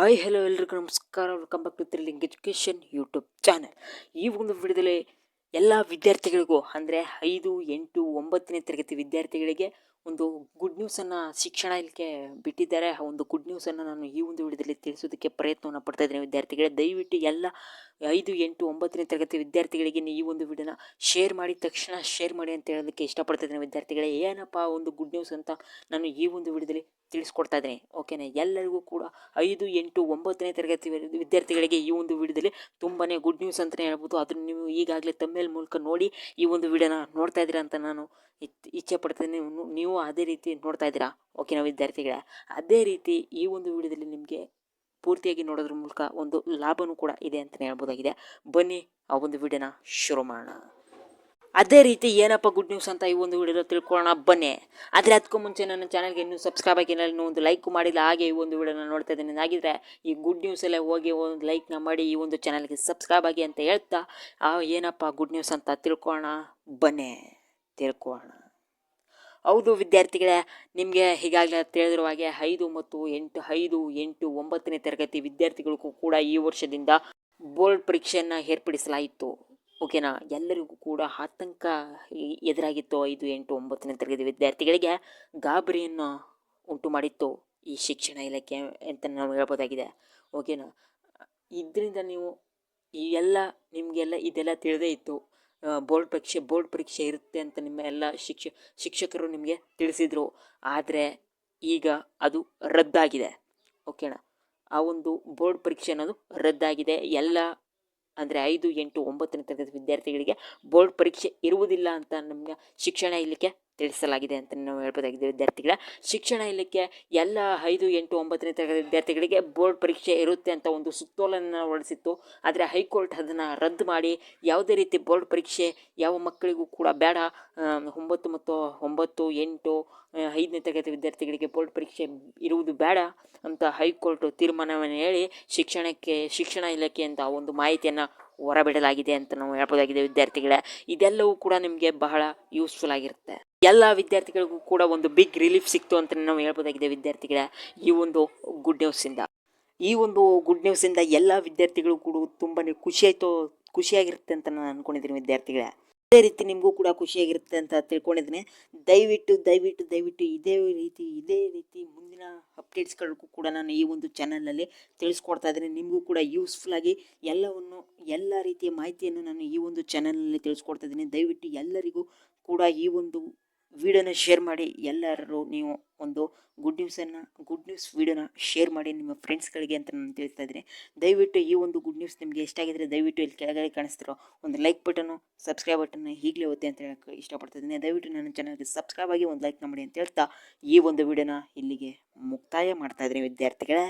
Hi hello ಎಲ್ರಿಗೂ ನಮಸ್ಕಾರ. Welcome back to thrilling education YouTube channel ಈ ಒಂದು ವಿಡಿಯೋದಲ್ಲಿ ಎಲ್ಲ ವಿದ್ಯಾರ್ಥಿಗಳಿಗೂ, ಅಂದರೆ ಐದು, ಎಂಟು, ಒಂಬತ್ತನೇ ತರಗತಿ ವಿದ್ಯಾರ್ಥಿಗಳಿಗೆ ಒಂದು ಗುಡ್ ನ್ಯೂಸನ್ನು ಶಿಕ್ಷಣ ಇಲ್ಲಿಗೆ ಬಿಟ್ಟಿದ್ದಾರೆ. ಆ ಒಂದು ಗುಡ್ ನ್ಯೂಸನ್ನು ನಾನು ಈ ಒಂದು ವಿಡಿಯೋದಲ್ಲಿ ತಿಳಿಸೋದಕ್ಕೆ ಪ್ರಯತ್ನವನ್ನು ಪಡ್ತಾ ಇದ್ದೀನಿ ವಿದ್ಯಾರ್ಥಿಗಳೇ. ದಯವಿಟ್ಟು ಎಲ್ಲ ಐದು, ಎಂಟು, ಒಂಬತ್ತನೇ ತರಗತಿ ವಿದ್ಯಾರ್ಥಿಗಳಿಗೆ ಈ ಒಂದು ವಿಡಿಯೋನ ಶೇರ್ ಮಾಡಿ, ತಕ್ಷಣ ಶೇರ್ ಮಾಡಿ ಅಂತ ಹೇಳೋದಕ್ಕೆ ಇಷ್ಟಪಡ್ತಾ ಇದ್ದೀನಿ ವಿದ್ಯಾರ್ಥಿಗಳೇ. ಏನಪ್ಪ ಒಂದು ಗುಡ್ ನ್ಯೂಸ್ ಅಂತ ನಾನು ಈ ಒಂದು ವಿಡಿಯೋದಲ್ಲಿ ತಿಳಿಸ್ಕೊಡ್ತಾ ಇದ್ದೀನಿ. ಓಕೆನಾ ಎಲ್ಲರಿಗೂ ಕೂಡ ಐದು, ಎಂಟು, ಒಂಬತ್ತನೇ ತರಗತಿ ವಿದ್ಯಾರ್ಥಿಗಳಿಗೆ ಈ ಒಂದು ವಿಡಿಯೋದಲ್ಲಿ ತುಂಬಾ ಗುಡ್ ನ್ಯೂಸ್ ಅಂತಲೇ ಹೇಳ್ಬೋದು. ಅದನ್ನು ನೀವು ಈಗಾಗಲೇ ತಮ್ಮೇಲ್ ಮೂಲಕ ನೋಡಿ ಈ ಒಂದು ವಿಡಿಯೋನ ನೋಡ್ತಾ ಇದ್ದೀರಾ ಅಂತ ನಾನು ಇಚ್ಛೆ ಪಡ್ತೀನಿ ನೀವು ಅದೇ ರೀತಿ ನೋಡ್ತಾ ಇದ್ದೀರಾ? ಓಕೆನಾ ವಿದ್ಯಾರ್ಥಿಗಳೇ? ಅದೇ ರೀತಿ ಈ ಒಂದು ವಿಡಿಯೋದಲ್ಲಿ ನಿಮಗೆ ಪೂರ್ತಿಯಾಗಿ ನೋಡೋದ್ರ ಮೂಲಕ ಒಂದು ಲಾಭವೂ ಕೂಡ ಇದೆ ಅಂತಲೇ ಹೇಳ್ಬೋದಾಗಿದೆ. ಬನ್ನಿ ಆ ಒಂದು ವಿಡಿಯೋನ ಶುರು ಮಾಡೋಣ. ಅದೇ ರೀತಿ ಏನಪ್ಪ ಗುಡ್ ನ್ಯೂಸ್ ಅಂತ ಈ ಒಂದು ವಿಡಿಯೋ ತಿಳ್ಕೊಳ್ಳೋಣ. ಬನ್ನಿ. ಆದರೆ ಅದಕ್ಕೂ ಮುಂಚೆ ನನ್ನ ಚಾನಲ್ಗೆ ಇನ್ನೂ ಸಬ್ಸ್ಕ್ರೈಬ್ ಆಗಿಲ್ಲ, ಇನ್ನೂ ಒಂದು ಲೈಕ್ ಮಾಡಿಲ್ಲ, ಹಾಗೆ ಈ ಒಂದು ವಿಡಿಯೋನ ನೋಡ್ತಾ ಇದ್ದೀನಿ. ಆಗಿದ್ರೆ ಈ ಗುಡ್ ನ್ಯೂಸ್ ಎಲ್ಲ ಹೋಗಿ ಒಂದು ಲೈಕ್ನ ಮಾಡಿ ಈ ಒಂದು ಚಾನಲ್ಗೆ ಸಬ್ಸ್ಕ್ರೈಬ್ ಆಗಿ ಅಂತ ಹೇಳ್ತಾ, ಆ ಏನಪ್ಪ ಗುಡ್ ನ್ಯೂಸ್ ಅಂತ ತಿಳ್ಕೊಳ್ಳೋಣ. ಬನ್ನಿ, ತಿಳ್ಕೊಳ್ಳೋಣ. ಹೌದು ವಿದ್ಯಾರ್ಥಿಗಳೇ, ನಿಮಗೆ ಈಗಾಗಲೇ ತಿಳಿದಿರುವ ಹಾಗೆ ಐದು ಮತ್ತು ಎಂಟು, ಐದು, ಎಂಟು, ಒಂಬತ್ತನೇ ತರಗತಿ ವಿದ್ಯಾರ್ಥಿಗಳಿಗೂ ಕೂಡ ಈ ವರ್ಷದಿಂದ ಬೋರ್ಡ್ ಪರೀಕ್ಷೆಯನ್ನು ಏರ್ಪಡಿಸಲಾಯಿತು. ಓಕೆನಾ? ಎಲ್ಲರಿಗೂ ಕೂಡ ಆತಂಕ ಎದುರಾಗಿತ್ತು ಐದು, ಎಂಟು, ಒಂಬತ್ತನೇ ತರಗತಿ ವಿದ್ಯಾರ್ಥಿಗಳಿಗೆ ಗಾಬರಿಯನ್ನು ಉಂಟು ಮಾಡಿತ್ತು ಈ ಶಿಕ್ಷಣ ಇಲಾಖೆ ಅಂತ ನಾವು ಹೇಳ್ಬೋದಾಗಿದೆ. ಓಕೆನಾ? ಇದರಿಂದ ನೀವು ಈ ಎಲ್ಲ, ನಿಮಗೆಲ್ಲ ಇದೆಲ್ಲ ತಿಳಿದೇ ಇತ್ತು. ಬೋರ್ಡ್ ಪರೀಕ್ಷೆ ಬೋರ್ಡ್ ಪರೀಕ್ಷೆ ಇರುತ್ತೆ ಅಂತ ನಿಮ್ಮ ಎಲ್ಲ ಶಿಕ್ಷ, ಶಿಕ್ಷಕರು ನಿಮಗೆ ತಿಳಿಸಿದರು. ಆದರೆ ಈಗ ಅದು ರದ್ದಾಗಿದೆ. ಓಕೆನಾ? ಆ ಒಂದು ಬೋರ್ಡ್ ಪರೀಕ್ಷೆ ಅನ್ನೋದು ರದ್ದಾಗಿದೆ. ಎಲ್ಲ ಅಂದರೆ ಐದು ಎಂಟು ಒಂಬತ್ತನೇ ತರಗತಿ ವಿದ್ಯಾರ್ಥಿಗಳಿಗೆ ಬೋರ್ಡ್ ಪರೀಕ್ಷೆ ಇರುವುದಿಲ್ಲ ಅಂತ ನಮಗೆ ಶಿಕ್ಷಣ ಇಲ್ಲಿಗೆ ತಿಳಿಸಲಾಗಿದೆ ಅಂತ ನಾವು ಹೇಳ್ಬೋದಾಗಿದೆ. ವಿದ್ಯಾರ್ಥಿಗಳ ಶಿಕ್ಷಣ ಇಲಾಖೆ ಎಲ್ಲ ಐದು, ಎಂಟು, ಒಂಬತ್ತನೇ ತರಗತಿ ವಿದ್ಯಾರ್ಥಿಗಳಿಗೆ ಬೋರ್ಡ್ ಪರೀಕ್ಷೆ ಇರುತ್ತೆ ಅಂತ ಒಂದು ಸುತ್ತೋಲನ ಹೊರಡಿಸಿತ್ತು ಆದರೆ ಹೈಕೋರ್ಟ್ ಅದನ್ನು ರದ್ದು ಮಾಡಿ ಯಾವುದೇ ರೀತಿ ಬೋರ್ಡ್ ಪರೀಕ್ಷೆ ಯಾವ ಮಕ್ಕಳಿಗೂ ಕೂಡ ಬೇಡ. ಒಂಬತ್ತು ಮತ್ತು ಒಂಬತ್ತು, ಎಂಟು ಐದನೇ ತರಗತಿ ವಿದ್ಯಾರ್ಥಿಗಳಿಗೆ ಬೋರ್ಡ್ ಪರೀಕ್ಷೆ ಇರುವುದು ಬೇಡ ಅಂತ ಹೈಕೋರ್ಟ್ ತೀರ್ಮಾನವನ್ನು ಹೇಳಿ ಶಿಕ್ಷಣಕ್ಕೆ, ಶಿಕ್ಷಣ ಇಲಾಖೆ ಅಂತ ಒಂದು ಮಾಹಿತಿಯನ್ನು ಹೊರಬಿಡಲಾಗಿದೆ ಅಂತ ನಾವು ಹೇಳ್ಬೋದಾಗಿದೆ ವಿದ್ಯಾರ್ಥಿಗಳ. ಇದೆಲ್ಲವೂ ಕೂಡ ನಿಮಗೆ ಬಹಳ ಯೂಸ್ಫುಲ್ ಆಗಿರುತ್ತೆ. ಎಲ್ಲ ವಿದ್ಯಾರ್ಥಿಗಳಿಗೂ ಕೂಡ ಒಂದು ಬಿಗ್ ರಿಲೀಫ್ ಸಿಕ್ತು ಅಂತ ನಾವು ಹೇಳ್ಬೋದಾಗಿದೆ ವಿದ್ಯಾರ್ಥಿಗಳ, ಈ ಒಂದು ಗುಡ್ ನ್ಯೂಸಿಂದ ಈ ಒಂದು ಗುಡ್ ನ್ಯೂಸಿಂದ ಎಲ್ಲ ವಿದ್ಯಾರ್ಥಿಗಳು ಕೂಡ ತುಂಬಾ ಖುಷಿ ಆಯಿತು ಖುಷಿಯಾಗಿರುತ್ತೆ ಅಂತ ನಾನು ಅನ್ಕೊಂಡಿದ್ದೀನಿ ವಿದ್ಯಾರ್ಥಿಗಳ. ಅದೇ ರೀತಿ ನಿಮಗೂ ಕೂಡ ಖುಷಿಯಾಗಿರುತ್ತೆ ಅಂತ ತಿಳ್ಕೊಂಡಿದ್ದೀನಿ. ದಯವಿಟ್ಟು ದಯವಿಟ್ಟು ದಯವಿಟ್ಟು ಇದೇ ರೀತಿ ಇದೇ ರೀತಿ ಮುಂದಿನ ಅಪ್ಡೇಟ್ಸ್ಗಳಿಗೂ ಕೂಡ ನಾನು ಈ ಒಂದು ಚಾನಲಲ್ಲಿ ತಿಳಿಸ್ಕೊಡ್ತಾ ಇದ್ದೀನಿ. ನಿಮಗೂ ಕೂಡ ಯೂಸ್ಫುಲ್ ಆಗಿ ಎಲ್ಲವನ್ನು, ಎಲ್ಲ ರೀತಿಯ ಮಾಹಿತಿಯನ್ನು ನಾನು ಈ ಒಂದು ಚಾನಲಲ್ಲಿ ತಿಳಿಸ್ಕೊಡ್ತಾ ಇದ್ದೀನಿ. ದಯವಿಟ್ಟು ಎಲ್ಲರಿಗೂ ಕೂಡ ಈ ಒಂದು ವಿಡಿಯೋನ ಶೇರ್ ಮಾಡಿ ಎಲ್ಲರೂ ನೀವು ಒಂದು ಗುಡ್ ನ್ಯೂಸನ್ನು ಗುಡ್ ನ್ಯೂಸ್ ವಿಡಿಯೋನ ಶೇರ್ ಮಾಡಿ ನಿಮ್ಮ ಫ್ರೆಂಡ್ಸ್ಗಳಿಗೆ ಅಂತ ನಾನು ತಿಳಿಸ್ತಾ ಇದ್ದೀನಿ. ದಯವಿಟ್ಟು ಈ ಒಂದು ಗುಡ್ ನ್ಯೂಸ್ ನಿಮಗೆ ಎಷ್ಟಾಗಿದ್ದರೆ ದಯವಿಟ್ಟು ಇಲ್ಲಿ ಕೆಳಗಡೆ ಕಾಣಿಸ್ತಿರೋ ಒಂದು ಲೈಕ್ ಬಟನ್ನು ಸಬ್ಸ್ಕ್ರೈಬ್ ಬಟನ್ನ ಈಗಲೇ ಓದ್ತೆ ಅಂತ ಹೇಳಕ್ಕೆ ಇಷ್ಟಪಡ್ತಿದ್ದೀನಿ ದಯವಿಟ್ಟು ನನ್ನ ಚಾನಲ್ಗೆ ಸಬ್ಸ್ಕ್ರೈಬ್ ಆಗಿ ಒಂದು ಲೈಕ್ ಮಾಡಿ ಅಂತ ಹೇಳ್ತಾ ಈ ಒಂದು ವಿಡಿಯೋನ ಇಲ್ಲಿಗೆ ಮುಕ್ತಾಯ ಮಾಡ್ತಾ ಇದ್ದೀನಿ ವಿದ್ಯಾರ್ಥಿಗಳೇ.